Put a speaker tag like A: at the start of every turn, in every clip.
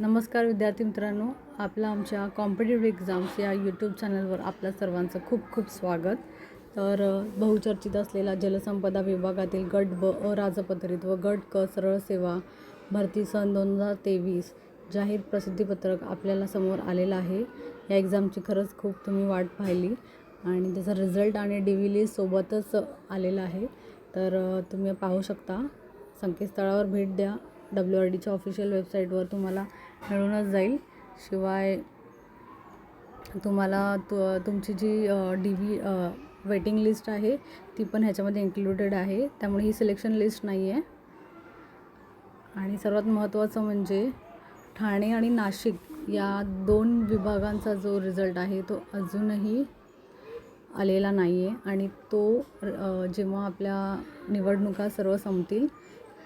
A: नमस्कार विद्यार्थी मित्रांनो आपला आमच्या कॉम्पिटेटिव्ह एक्झाम्स या यूट्यूब चॅनलवर आपल्या सर्वांचं खूप खूप स्वागत. तर बहुचर्चित असलेला जलसंपदा विभागातील गट ब अराजपत्रित व गट क सरळ सेवा भरती सन दोन हजार तेवीस जाहीर प्रसिद्धीपत्रक आपल्याला समोर आलेलं आहे. या एक्झामची खरंच खूप तुम्ही वाट पाहिली आणि त्याचा रिझल्ट आणि डी व्ही लिस्ट सोबतच आलेला आहे. तर तुम्ही पाहू शकता. संकेतस्थळावर भेट द्या. डब्ल्यू आर डीच्या ऑफिशियल वेबसाईटवर तुम्हाला मिळूनच जाईल. शिवाय तुम्हाला तु तुमची G D V waiting list आहे ती पण ह्याच्यामध्ये इन्क्लुडेड आहे. त्यामुळे ही सिलेक्शन लिस्ट नाही आहे आणि सर्वात महत्त्वाचं म्हणजे ठाणे आणि नाशिक या दोन विभागांचा जो रिझल्ट आहे तो अजूनही आलेला नाही आहे आणि तो जेव्हा आपल्या निवडणुका सर्व संपतील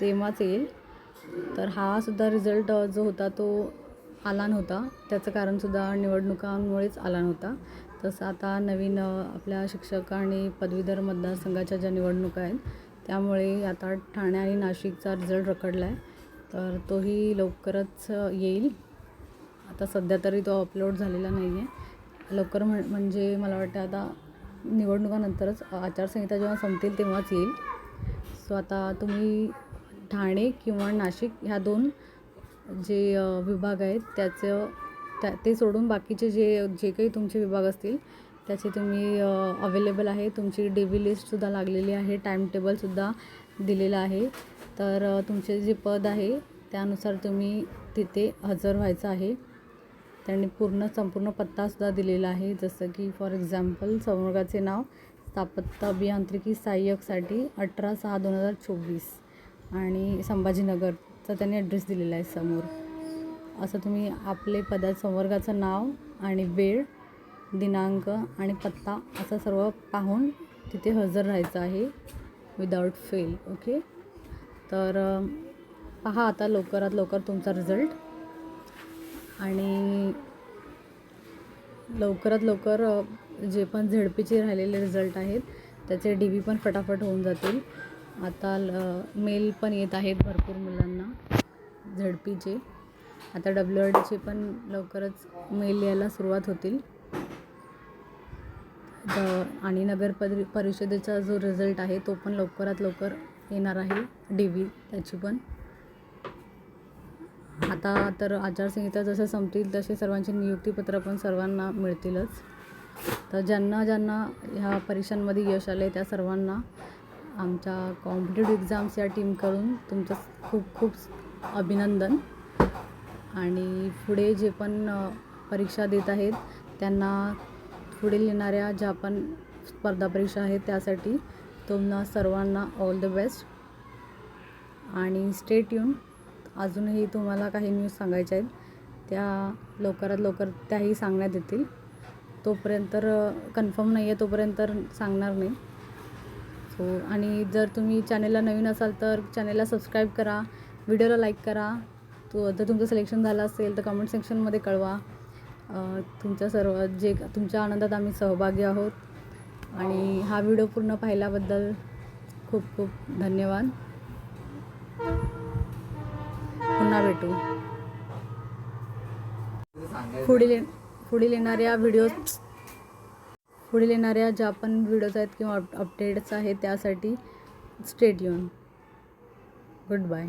A: तेव्हाच येईल. तर हा सुद्धा रिझल्ट जो होता तो आला नव्हता त्याचं कारणसुद्धा निवडणुकांमुळेच आला नव्हता तसं आता नवीन आपल्या शिक्षक आणि पदवीधर मतदारसंघाच्या ज्या निवडणुका आहेत त्यामुळे आता ठाणे आणि नाशिकचा रिझल्ट रखडला आहे तर तोही लवकरच येईल. आता सध्या तरी तो अपलोड झालेला नाही आहे लवकर म्हण म्हणजे मला वाटतं आता निवडणुकानंतरच आचारसंहिता जेव्हा संपतील तेव्हाच येईल. सो आता तुम्ही ठाणे किंवा नाशिक ह्या दोन जे विभाग आहेत त्याचं त्या ते सोडून बाकीचे जे जे काही तुमचे विभाग असतील त्याचे तुम्ही अवेलेबल आहे. तुमची डी बी लिस्टसुद्धा लागलेली आहे. टाईम टेबलसुद्धा दिलेलं आहे. तर तुमचे जे पद आहे त्यानुसार तुम्ही तिथे हजर व्हायचं आहे. त्यांनी पूर्ण संपूर्ण पत्तासुद्धा दिलेला आहे. जसं की फॉर एक्झाम्पल संवर्गाचे नाव स्थापत्य अभियांत्रिकी सहाय्यकसाठी अठरा सहा दोन हजार चोवीस. आणि संभाजीनगरचा त्यांनी ॲड्रेस दिलेला आहे समोर. असं तुम्ही आपले पदार्थ संवर्गाचं नाव आणि वेळ दिनांक आणि पत्ता असं सर्व पाहून तिथे हजर राहायचं आहे विदाऊट फेल ओके तर पहा आता लवकरात लवकर तुमचा रिझल्ट आणि लवकरात लवकर जे पण झेडपीचे राहिलेले रिझल्ट आहेत त्याचे डी बी पण फटाफट होऊन जातील. आता ल मेल पण येत आहेत भरपूर मुलांना झेडपीचे. आता डब्ल्यू आर डीचे पण लवकरच मेल यायला सुरुवात होतील. आणि नगर परि परिषदेचा जो रिझल्ट आहे तो पण लवकरात लवकर येणार आहे डी व्ही त्याची पण. आता तर आचारसंहिता जसं संपतील तसे सर्वांची नियुक्तीपत्र पण सर्वांना मिळतीलच. तर ज्यांना ज्यांना ह्या परीक्षांमध्ये यश आले त्या सर्वांना आमच्या कॉम्पिटेटिव्ह एक्झाम्स या टीमकडून तुमचं खूप खूप अभिनंदन. आणि पुढे जे पण परीक्षा देत आहेत त्यांना पुढील येणाऱ्या ज्या पण स्पर्धा परीक्षा आहेत त्यासाठी तुम्हाला सर्वांना ऑल द बेस्ट आणि स्टेट येऊन अजूनही तुम्हाला काही न्यूज सांगायच्या आहेत त्या लवकरात लवकर त्याही सांगण्यात येतील. तोपर्यंत तर कन्फर्म नाही आहे तोपर्यंत तर सांगणार नाही. सो आणि जर तुम्ही चॅनेलला नवीन असाल तर चॅनेलला सबस्क्राईब करा. व्हिडिओला लाईक करा. तो जर तुमचं सिलेक्शन झालं असेल तर कमेंट सेक्शनमध्ये कळवा. तुमच्या सर्व जे तुमच्या आनंदात आम्ही सहभागी आहोत. आणि हा व्हिडिओ पूर्ण पाहिल्याबद्दल खूप खूप धन्यवाद. पुन्हा भेटू. पुढील पुढील येणाऱ्या व्हिडिओ पुढील येणाऱ्या ज्या पण व्हिडिओज आहेत किंवा अप अपडेट्स आहेत त्यासाठी स्टेट येऊन गुड बाय